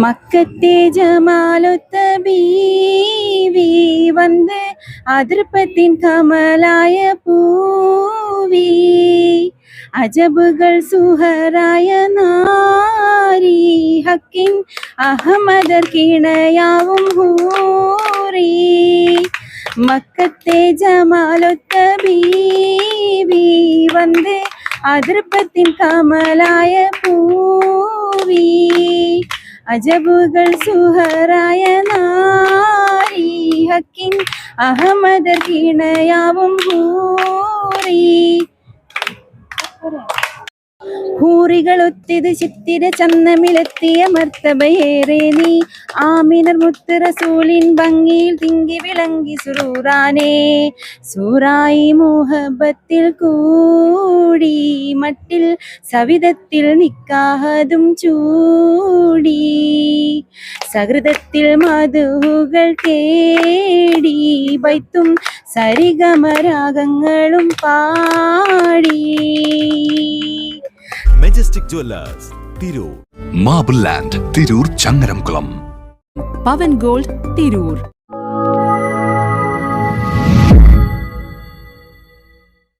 മക്കത്തെ ജമാലൊത്ത ബീവി വന്ന് അതിർപ്പത്തിൻ കമലായ പൂവി. അജബുകൾ സുഹറായ നാരി ഹക്കിൻ അഹമ്മദർ കിണയാവും ഹൂറി. മക്കത്തെ ജമാലൊത്ത ബീവി വന്ന് അതിർപ്പത്തിൻ കമലായ പൂവി. അജബുകൾ സുഹറായ നായി ഹക്കിൻ അഹമ്മദർ കിണയാവും ഹൂറി ഹൂറികളൊത്തിത് ചിത്തിര ചന്ദമിലെത്തിയ മർത്തബയേറെ നീ. ആമിനർ മുത്തറസൂലിൻ ഭംഗിയിൽ തിങ്കി വിളങ്ങി സുറൂറാനേ. സൂറായി മോഹബത്തിൽ കൂടി. മട്ടിൽ സവിധത്തിൽ നിക്കാഹതും ചൂടി. സഹൃദത്തിൽ മധുകൾ തേടി. വൈത്തും സരിഗമരാഗങ്ങളും പാടി. Majestic Jewellers Tirur Marble Land Tirur Changaramkulam Pavan Gold Tirur